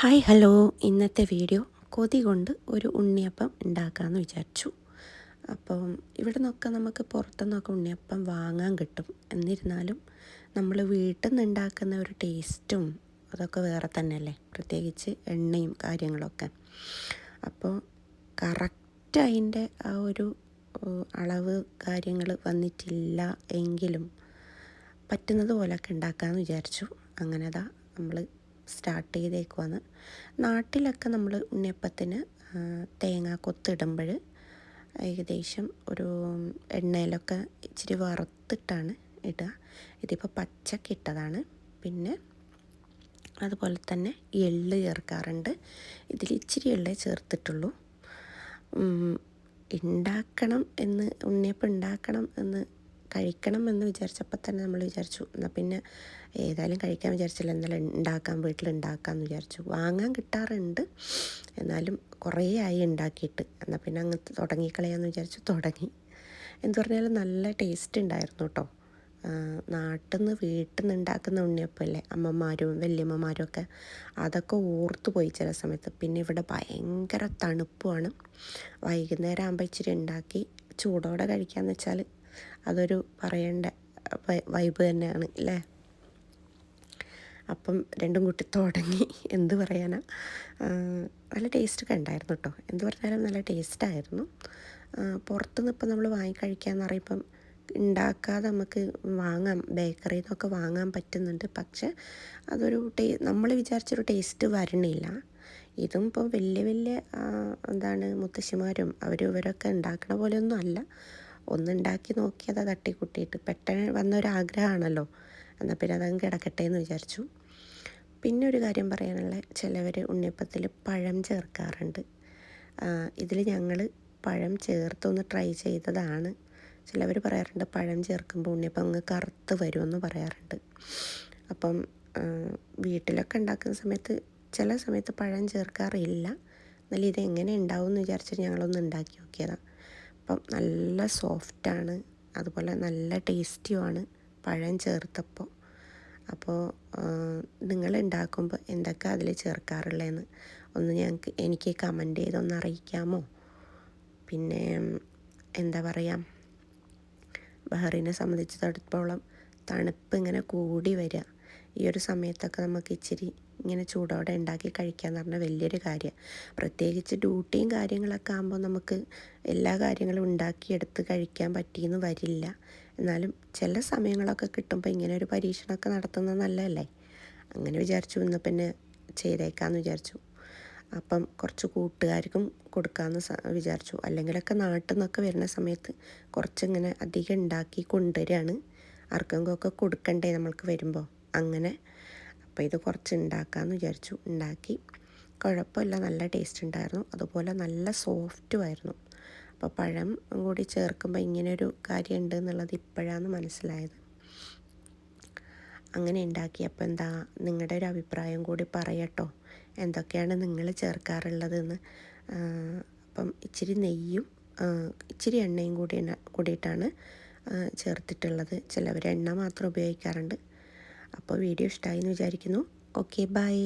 Hi hello. ഇന്നത്തെ video കൊതി കൊണ്ട് ഒരു ഉണ്ണിയപ്പം ഉണ്ടാക്കാമെന്ന് വിചാരിച്ചു. അപ്പം ഇവിടെ നിന്നൊക്കെ നമുക്ക് പുറത്തുനിന്നൊക്കെ ഉണ്ണിയപ്പം വാങ്ങാൻ കിട്ടും. എന്നിരുന്നാലും നമ്മൾ വീട്ടിൽ നിന്ന് ഉണ്ടാക്കുന്ന ഒരു ടേസ്റ്റും അതൊക്കെ വേറെ തന്നെയല്ലേ? പ്രത്യേകിച്ച് എണ്ണയും കാര്യങ്ങളൊക്കെ. അപ്പോൾ കറക്റ്റ് അതിന്റെ ആ ഒരു അളവ് കാര്യങ്ങൾ വന്നിട്ടില്ല എങ്കിലും പറ്റുന്നത് പോലെയൊക്കെ ഉണ്ടാക്കാമെന്ന് വിചാരിച്ചു. അങ്ങനെ നമ്മൾ സ്റ്റാർട്ട് ചെയ്തേക്കുവാണ്. നാട്ടിലൊക്കെ നമ്മൾ ഉണ്ണിയപ്പത്തിന് തേങ്ങ കൊത്തിടുമ്പോൾ ഏകദേശം ഒരു എണ്ണയിലൊക്കെ ഇച്ചിരി വറുത്തിട്ടാണ് ഇടുക. ഇതിപ്പോൾ പച്ചക്ക് ഇട്ടതാണ്. പിന്നെ അതുപോലെ തന്നെ എള്ള് ചേർക്കാറുണ്ട്. ഇതിൽ ഇച്ചിരി എള്ളേ ചേർത്തിട്ടുള്ളൂ. ഉണ്ടാക്കണം എന്ന് ഉണ്ണിയപ്പം ഉണ്ടാക്കണം എന്ന് കഴിക്കണം എന്ന് വിചാരിച്ചപ്പോൾ തന്നെ നമ്മൾ വിചാരിച്ചു. എന്നാൽ പിന്നെ ഏതായാലും കഴിക്കാൻ വിചാരിച്ചില്ല. എന്നാലും ഉണ്ടാക്കാം വീട്ടിൽ ഉണ്ടാക്കാമെന്ന് വിചാരിച്ചു. വാങ്ങാൻ കിട്ടാറുണ്ട്. എന്നാലും കുറേ ആയി ഉണ്ടാക്കിയിട്ട്. എന്നാൽ പിന്നെ അങ്ങ് തുടങ്ങിക്കളയാമെന്ന് വിചാരിച്ചു. തുടങ്ങി. എന്ന് പറഞ്ഞാൽ നല്ല ടേസ്റ്റ് ഉണ്ടായിരുന്നു കേട്ടോ. നാട്ടിൽ നിന്ന് വീട്ടിൽ നിന്ന് ഉണ്ടാക്കുന്ന ഉണ്ണിയപ്പമല്ലേ അമ്മമാരും വല്യമ്മമാരും ഒക്കെ അതൊക്കെ ഓർത്തു പോയി ചില സമയത്ത്. പിന്നെ ഇവിടെ ഭയങ്കര തണുപ്പുമാണ്. വൈകുന്നേരം ആകുമ്പോൾ ഇച്ചിരി ഉണ്ടാക്കി. ചൂടോടെ കഴിക്കാമെന്ന് വെച്ചാൽ അതൊരു പറയേണ്ട വൈബ് തന്നെയാണ് അല്ലേ അപ്പം രണ്ടും കൂട്ടി തുടങ്ങി. എന്ത് പറയാനാ? നല്ല ടേസ്റ്റൊക്കെ ഉണ്ടായിരുന്നു കേട്ടോ എന്ത് പറഞ്ഞാലും നല്ല ടേസ്റ്റായിരുന്നു പുറത്തുനിന്ന് ഇപ്പം നമ്മൾ വാങ്ങി കഴിക്കാമെന്ന് പറയുമ്പം ഉണ്ടാക്കാതെ നമുക്ക് വാങ്ങാം ബേക്കറിയിൽ നിന്നൊക്കെ വാങ്ങാൻ പറ്റുന്നുണ്ട്. പക്ഷെ അതൊരു ടേ നമ്മൾ വിചാരിച്ചൊരു ടേസ്റ്റ് വരണില്ല. ഇതും ഇപ്പോൾ വലിയ വലിയ എന്താണ് മുത്തശ്ശിമാരും അവരും ഇവരൊക്കെ ഉണ്ടാക്കണ പോലെയൊന്നും അല്ല. ഒന്നുണ്ടാക്കി തട്ടി തട്ടിക്കുട്ടിയിട്ട് പെട്ടെന്ന് വന്നൊരാഗ്രഹമാണല്ലോ. എന്നാൽ പിന്നെ അതങ്ങ് കിടക്കട്ടെ എന്ന് വിചാരിച്ചു. പിന്നെ ഒരു കാര്യം പറയാനുള്ള ചിലവർ ഉണ്ണിയപ്പത്തിൽ പഴം ചേർക്കാറുണ്ട്. ഇതിൽ ഞങ്ങൾ പഴം ചേർത്തൊന്ന് ട്രൈ ചെയ്തതാണ്. ചിലവർ പറയാറുണ്ട് പഴം ചേർക്കുമ്പോൾ ഉണ്ണിയപ്പം അങ്ങ് കറുത്ത് വരുമെന്ന് പറയാറുണ്ട്. അപ്പം വീട്ടിലൊക്കെ ഉണ്ടാക്കുന്ന സമയത്ത് ചില സമയത്ത് പഴം ചേർക്കാറില്ല. എന്നാലും ഇതെങ്ങനെ ഉണ്ടാവും എന്ന് വിചാരിച്ചിട്ട് ഞങ്ങളൊന്ന് ഉണ്ടാക്കി നോക്കിയതാണ് അപ്പം നല്ല സോഫ്റ്റാണ് അതുപോലെ നല്ല ടേസ്റ്റിയുമാണ് പഴം ചേർത്തപ്പോൾ അപ്പോൾ നിങ്ങൾ ഉണ്ടാക്കുമ്പോൾ എന്തൊക്കെ അതിൽ ചേർക്കാറുള്ളതെന്ന് ഒന്ന് ഞങ്ങൾക്ക് എനിക്ക് കമന്റ് ചെയ്തൊന്ന് അറിയിക്കാമോ? പിന്നെ എന്താ പറയുക ബഹറിനെ സംബന്ധിച്ചിടത്തോളം തണുപ്പ് ഇങ്ങനെ കൂടി വരിക. ഈ ഒരു സമയത്തൊക്കെ നമുക്ക് ഇച്ചിരി ഇങ്ങനെ ചൂടോടെ ഉണ്ടാക്കി കഴിക്കുക എന്ന് പറഞ്ഞാൽ വലിയൊരു കാര്യമാണ് പ്രത്യേകിച്ച് ഡ്യൂട്ടിയും കാര്യങ്ങളൊക്കെ ആകുമ്പോൾ നമുക്ക് എല്ലാ കാര്യങ്ങളും ഉണ്ടാക്കിയെടുത്ത് കഴിക്കാൻ പറ്റിയെന്ന് വരില്ല. എന്നാലും ചില സമയങ്ങളൊക്കെ കിട്ടുമ്പോൾ ഇങ്ങനെ ഒരു പരീക്ഷണമൊക്കെ നടത്തുന്നത് നല്ലതല്ലേ? അങ്ങനെ വിചാരിച്ചു ഇന്ന് പിന്നെ ചെയ്തേക്കാമെന്ന് വിചാരിച്ചു. അപ്പം കുറച്ച് കൂട്ടുകാർക്കും കൊടുക്കാമെന്ന് വിചാരിച്ചു. അല്ലെങ്കിലൊക്കെ നാട്ടിൽ നിന്നൊക്കെ വരുന്ന സമയത്ത് കുറച്ചിങ്ങനെ അധികം ഉണ്ടാക്കി കൊണ്ടുവരികയാണ് ആർക്കെങ്കിലുമൊക്കെ കൊടുക്കണ്ടേ നമ്മൾക്ക് വരുമ്പോൾ അങ്ങനെ. അപ്പോൾ ഇത് കുറച്ച് ഉണ്ടാക്കാമെന്ന് വിചാരിച്ചു. ഉണ്ടാക്കി. കുഴപ്പമില്ല നല്ല ടേസ്റ്റ് ഉണ്ടായിരുന്നു. അതുപോലെ നല്ല സോഫ്റ്റും ആയിരുന്നു. അപ്പോൾ പഴം കൂടി ചേർക്കുമ്പോൾ ഇങ്ങനെയൊരു കാര്യം ഉണ്ട് എന്നുള്ളത് ഇപ്പോഴാണ് മനസ്സിലായത്. അങ്ങനെ ഉണ്ടാക്കിയപ്പോൾ എന്താ നിങ്ങളുടെ ഒരു അഭിപ്രായം കൂടി പറയട്ടോ. എന്തൊക്കെയാണ് നിങ്ങൾ ചേർക്കാറുള്ളതെന്ന്. അപ്പം ഇച്ചിരി നെയ്യും ഇച്ചിരി എണ്ണയും കൂടി കൂടിയിട്ടാണ് ചേർത്തിട്ടുള്ളത്. ചിലവർ എണ്ണ മാത്രം ഉപയോഗിക്കാറുണ്ട്. അപ്പോൾ വീഡിയോ ഇഷ്ടമായി എന്ന് വിചാരിക്കുന്നു. Okay bye.